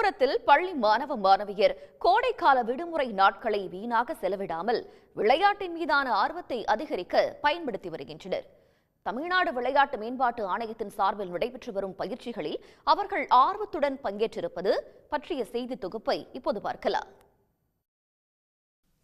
விழுப்புரத்தில் பள்ளி மாணவ மாணவியர் கோடைக்கால விடுமுறை நாட்களை வீணாக செலவிடாமல் விளையாட்டின் மீதான ஆர்வத்தை அதிகரிக்க பயன்படுத்தி வருகின்றனர். தமிழ்நாடு விளையாட்டு மேம்பாட்டு ஆணையத்தின் சார்பில் நடைபெற்று வரும் பயிற்சிகளில் அவர்கள் ஆர்வத்துடன் பங்கேற்றிருப்பது பற்றிய செய்தி தொகுப்பை இப்போது பார்க்கலாம்.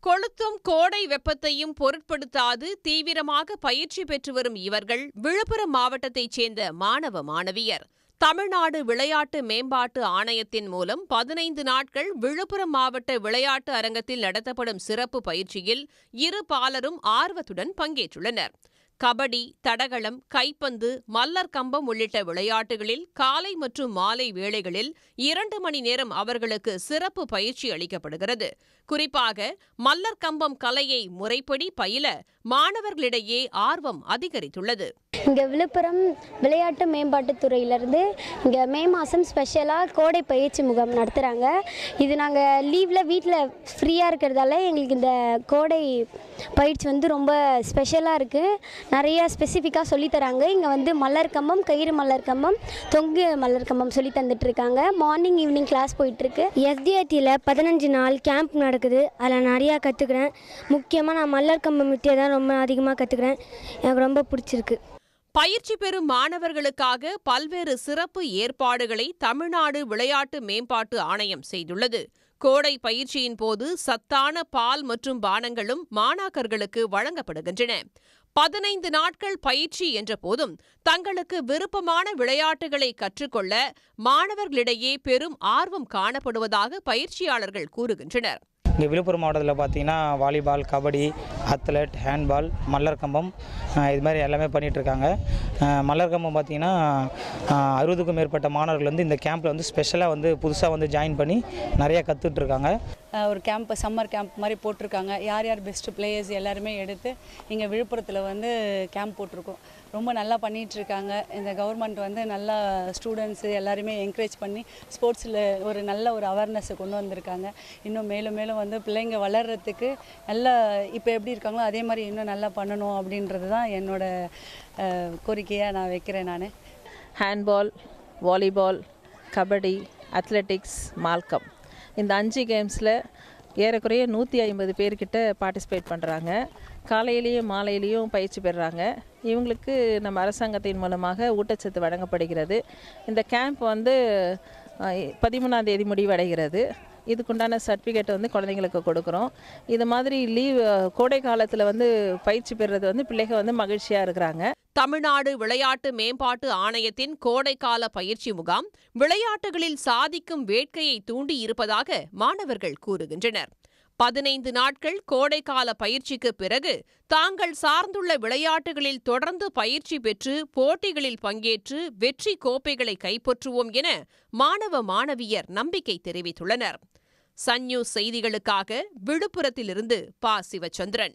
கொளுத்தும் கோடை வெப்பத்தையும் பொருட்படுத்தாது தீவிரமாக பயிற்சி பெற்று வரும் இவர்கள் விழுப்புரம் மாவட்டத்தைச் சேர்ந்த மாணவ மாணவியர். தமிழ்நாடு விளையாட்டு மேம்பாட்டு ஆணையத்தின் மூலம் பதினைந்து நாட்கள் விழுப்புரம் மாவட்ட விளையாட்டு அரங்கத்தில் நடத்தப்படும் சிறப்பு பயிற்சியில் இரு பாலரும் ஆர்வத்துடன் பங்கேற்றுள்ளனர். கபடி தடகளம் கைப்பந்து மல்லர் கம்பம் உள்ளிட்ட விளையாட்டுகளில் காலை மற்றும் மாலை வேளைகளில் இரண்டு மணி நேரம் அவர்களுக்கு சிறப்பு பயிற்சி அளிக்கப்படுகிறது. குறிப்பாக மல்லர் கம்பம் கலையை முறைப்படி பயில மாணவர்களிடையே ஆர்வம் அதிகரித்துள்ளது. இங்கே விழுப்புரம் விளையாட்டு மேம்பாட்டுத்துறையிலேருந்து இங்கே மே மாதம் ஸ்பெஷலாக கோடை பயிற்சி முகாம் நடத்துகிறாங்க இது நாங்கள் லீவில் வீட்டில் ஃப்ரீயாக இருக்கிறதால எங்களுக்கு இந்த கோடை பயிற்சி வந்து ரொம்ப ஸ்பெஷலாக இருக்குது நிறைய ஸ்பெசிஃபிக்காக சொல்லித்தராங்க இங்கே வந்து மலர் கம்பம் கயிறு மலர் கம்பம் தொங்கு மலர் கம்பம் சொல்லி தந்துட்டுருக்காங்க மார்னிங் ஈவினிங் கிளாஸ் போயிட்டுருக்கு எஸ்டிஐடியில் பதினஞ்சு நாள் கேம்ப் நடக்குது. அதில் நிறையா கற்றுக்குறேன் முக்கியமாக நான் மல்லர் கம்பம் விட்டியை தான் ரொம்ப அதிகமாக கற்றுக்குறேன் எனக்கு ரொம்ப பிடிச்சிருக்கு. பயிற்சி பெறும் மாணவர்களுக்காக பல்வேறு சிறப்பு ஏற்பாடுகளை தமிழ்நாடு விளையாட்டு மேம்பாட்டு ஆணையம் செய்துள்ளது. கோடை பயிற்சியின் போது சத்தான பால் மற்றும் பானங்களும் மாணாக்கர்களுக்கு வழங்கப்படுகின்றன. பதினைந்து நாட்கள் பயிற்சி என்ற போதும் தங்களுக்கு விருப்பமான விளையாட்டுகளை கற்றுக்கொள்ள மாணவர்களிடையே பெரும் ஆர்வம் காணப்படுவதாக பயிற்சியாளர்கள் கூறுகின்றனர். இங்கே விழுப்புரம் மாவட்டத்தில் பார்த்தீங்கன்னா வாலிபால் கபடி அத்லட் ஹேண்ட்பால் மல்லர் கம்பம் இது மாதிரி எல்லாமே பண்ணிகிட்ருக்காங்க. மல்லர் கம்பம் பார்த்தீங்கன்னா அறுபதுக்கும் மேற்பட்ட மாணவர்கள் வந்து இந்த கேம்பில் வந்து ஸ்பெஷலாக வந்து புதுசாக வந்து ஜாயின் பண்ணி நிறையா கற்றுட்ருக்காங்க ஒரு கேம்ப் சம்மர் கேம்ப் மாதிரி போட்டிருக்காங்க. யார் யார் பெஸ்ட்டு பிளேயர்ஸ் எல்லாருமே எடுத்து இங்கே விழுப்புரத்தில் வந்து கேம்ப் போட்டிருக்கோம். ரொம்ப நல்லா பண்ணிகிட்ருக்காங்க இருக்காங்க இந்த கவர்மெண்ட் வந்து நல்லா ஸ்டூடெண்ட்ஸு எல்லாருமே என்கரேஜ் பண்ணி ஸ்போர்ட்ஸில் ஒரு நல்ல ஒரு அவேர்னஸை கொண்டு வந்திருக்காங்க. இன்னும் மேலும் மேலும் வந்து பிள்ளைங்க வளர்கிறதுக்கு நல்லா இப்போ எப்படி இருக்காங்களோ அதே மாதிரி இன்னும் நல்லா பண்ணணும் அப்படின்றது தான் என்னோடய கோரிக்கையாக நான் வைக்கிறேன் நான். ஹேண்ட்பால் வாலிபால் கபடி அத்லெட்டிக்ஸ் மால்கம். இந்த அஞ்சு கேம்ஸில் ஏறக்குறைய நூற்றி ஐம்பது பேர்கிட்ட பார்ட்டிசிபேட் பண்ணுறாங்க காலையிலையும் மாலையிலையும் பயிற்சி பெறுறாங்க இவங்களுக்கு நம்ம அரசாங்கத்தின் மூலமாக ஊட்டச்சத்து வழங்கப்படுகிறது. இந்த கேம்ப் வந்து பதிமூணாம் தேதி முடிவடைகிறது. இதுக்குண்டான சர்டிஃபிகேட் வந்து குழந்தைங்களுக்கு கொடுக்குறோம். இது மாதிரி லீவ் கோடை காலத்தில் வந்து பயிற்சி பெறுறது வந்து பிள்ளைகள் வந்து மகிழ்ச்சியாக இருக்கிறாங்க. தமிழ்நாடு விளையாட்டு மேம்பாட்டு ஆணையத்தின் கோடைக்கால பயிற்சி முகாம் விளையாட்டுகளில் சாதிக்கும் வேட்கையை தூண்டியிருப்பதாக மாணவர்கள் கூறுகின்றனர். பதினைந்து நாட்கள் கோடைக்கால பயிற்சிக்கு பிறகு தாங்கள் சார்ந்துள்ள விளையாட்டுகளில் தொடர்ந்து பயிற்சி பெற்று போட்டிகளில் பங்கேற்று வெற்றி கோப்பைகளை கைப்பற்றுவோம் என மாணவ மாணவியர் நம்பிக்கை தெரிவித்துள்ளனர். சன் நியூஸ் செய்திகளுக்காக விழுப்புரத்திலிருந்து ப. சிவச்சந்திரன்.